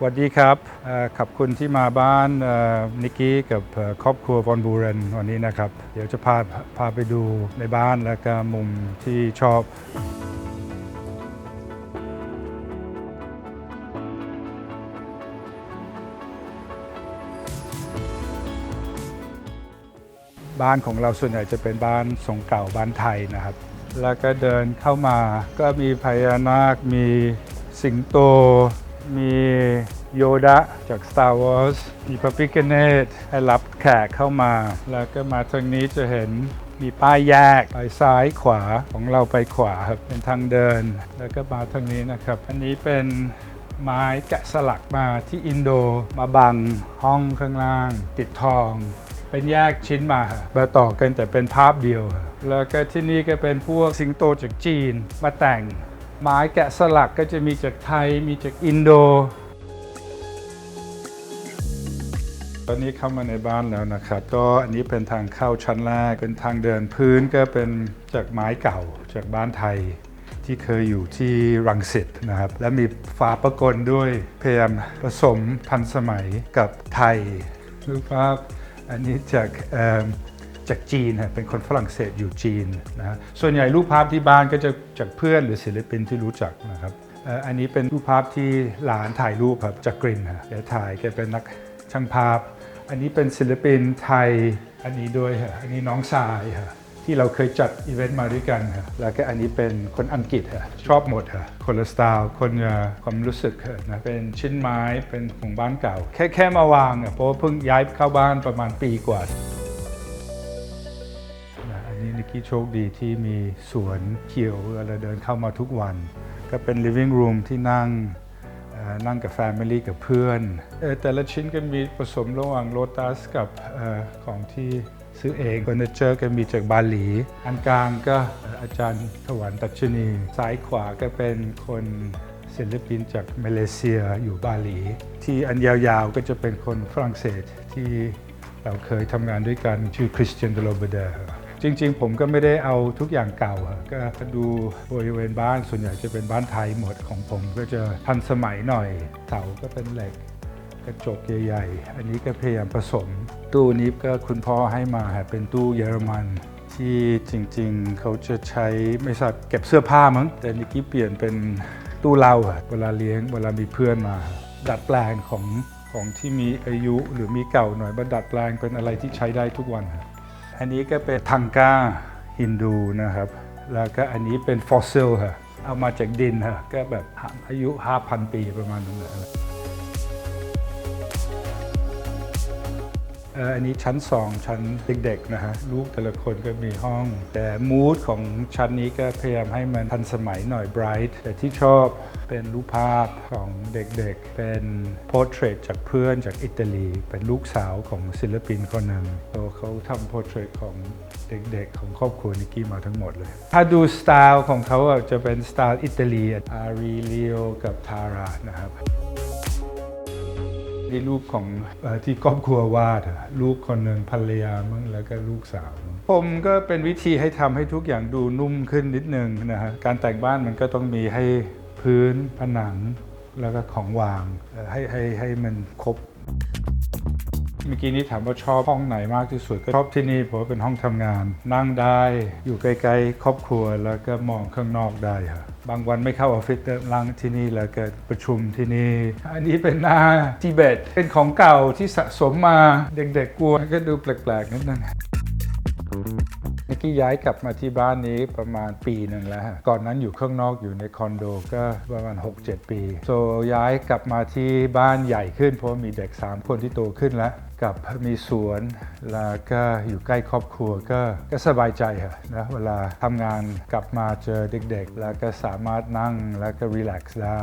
สวัสดีครับขอบคุณที่มาบ้านนิกกี้กับครอบครัวบอลบูเรนวันนี้นะครับ เดี๋ยวจะพาพาไปดูในบ้านแล้วก็มุมที่ชอบบ้านของเราส่วนใหญ่จะเป็นบ้านทรงเก่าบ้านไทยนะครับ แล้วก็เดินเข้ามาก็มีพญานาค มีสิงโต มีโยดะจาก Star Wars มีพระพิกเนตให้รับแขกเข้ามา แล้วก็มาทางนี้จะเห็นมีป้ายแยกไปซ้ายขวาของเราไปขวาครับเป็นทางเดิน แล้วก็มาทางนี้นะครับ อันนี้เป็นไม้แกะสลักมาที่อินโดมาบังห้องข้างล่าง ติดทอง เป็นแยกชิ้นมามาต่อกันแต่เป็นภาพเดียว แล้วก็ที่นี่ก็เป็นพวกสิงโตจากจีนมาแต่ง ไม้แกะสลักก็จะมีจากไทยมีจากอินโด ตอนนี้เข้ามาในบ้านแล้วนะครับ ก็อันนี้เป็นทางเข้าชั้นแรกเป็นทางเดินพื้นก็เป็นจากไม้เก่าจากบ้านไทยที่เคยอยู่ที่รังสิตนะครับ และมีฝาประกลด้วยพยายามผสมทันสมัยกับไทยรูปภาพอันนี้จากอ จากจีนฮะเป็นคนฝรั่งเศสอยู่จีนนะฮะส่วนใหญ่รูปภาพที่บ้านก็จะจากเพื่อนหรือศิลปินที่รู้จักนะครับอันนี้เป็นรูปภาพที่หลานถ่ายรูปครับจากกรินฮะแกถ่ายแกเป็นนักช่างภาพ อันนี้เป็นศิลปินไทยอันนี้ด้วยฮะอันนี้น้องชายฮะที่เราเคยจัดอีเวนต์มาด้วยกันฮะแล้วก็อันนี้เป็นคนอังกฤษฮะชอบหมดฮะคนละสไตล์คนละความรู้สึกนะเป็นชิ้นไม้เป็นของบ้านเก่า แค่แค่มาวางอะเพราะว่าเพิ่งย้ายเข้าบ้านประมาณปีกว่า กี้โชคดีที่มีสวนเขียวเราเดินเข้ามาทุกวัน ก็เป็น living room ที่นั่งนั่งกับ Family กับเพื่อน แต่ละชิ้นก็มีผสมระหว่างโ o ตัสกับอของที่ซื้อเองเฟอร์นิเจอร์ก็มีจากบาหลี อันกลางก็เอ่ออาจารย์ถวันตัชนี ซ้ายขวาก็เป็นคนศิลปินจากมาเลเซียอยู่บาหลี ที่อันยาวๆก็จะเป็นคนฝรั่งเศสที่เราเคยทำงานด้วยกันชื่อคริสเตียนเดโลเบเดอร์ จริง ๆ ผมก็ไม่ได้เอาทุกอย่างเก่าก็ดูบริเวณบ้านส่วนใหญ่จะเป็นบ้านไทยหมดของผมก็จะทันสมัยหน่อย เสาก็เป็นเหล็กกระจกใหญ่ๆ อันนี้ก็พยายามผสม ตู้นี้ก็คุณพ่อให้มาเป็นตู้เยอรมัน ที่จริงๆ เขาจะใช้ไม่ทราบเก็บเสื้อผ้ามั้ง แต่นิกกี้เปลี่ยนเป็นตู้เหล้าเวลาเลี้ยงเวลามีเพื่อนมา ดัดแปลงของของที่มีอายุหรือมีเก่าหน่อยมาดัดแปลงเป็นอะไรที่ใช้ได้ทุกวันครับ อันนี้ก็เป็นทังกาฮินดูนะครับ แล้วก็อันนี้เป็นฟอสซิลค่ะเอามาจากดินค่ะก็แบบอายุ 5,000 ปีประมาณนั้น อันนี้ชั้น 2 ชั้นเด็กๆนะฮะลูกแต่ละคนก็มีห้อง แต่มูดของชั้นนี้ก็พยายามให้มันทันสมัยหน่อย bright แต่ที่ชอบเป็นรูปภาพของเด็กๆ เป็นโพสเทรตจากเพื่อนจากอิตาลี เป็นลูกสาวของศิลปินคนหนึ่งเขาทำโพสเทรตของเด็กๆ ของครอบครัวนิกกี้มาทั้งหมดเลย ถ้าดูสไตล์ของเขาจะเป็นสไตล์อิตาลีอารีเลียวกับทารานะครับ นี่รูปของอที่ครอบครัววาดลูกคนหนึ่งภรรยามั้งแล้วก็ลูกสาวผมก็เป็นวิธีให้ทำให้ทุกอย่างดูนุ่มขึ้นนิดนึงนะฮะการแต่งบ้านมันก็ต้องมีให้พื้นผนังแล้วก็ของวางให้ให้ให้มันครบ เมื่อกี้นี้ถามว่าชอบห้องไหนมากที่สุดก็ชอบที่นี่เพราะเป็นห้องทำงาน นั่งได้อยู่ใกล้ๆครอบครัวแล้วก็มองข้างนอกได้ครับางวันไม่เข้าออฟฟิศก็นั่งที่นี่แล้วก็ประชุมที่นี่อันนี้เป็นหน้าทิเบตเป็นของเก่าที่สะสมมาเด็กๆกลัวก็ดูแปลกๆนิดนึงนิกกี้ย้ายกลับมาที่บ้านนี้ประมาณปีหนึ่งแล้ว ก่อนนั้นอยู่ข้างนอกอยู่ในคอนโดก็ประมาณ 6-7 ปี โซย้ายกลับมาที่บ้านใหญ่ขึ้นเพราะมีเด็ก 3 คนที่โตขึ้นแล้ว กับมีสวนแล้วก็อยู่ใกล้ครอบครัวก็ก็สบายใจค่ะนะเวลาทำงานกลับมาเจอเด็กๆ แล้วก็สามารถนั่งแล้วก็รีแลกซ์ได้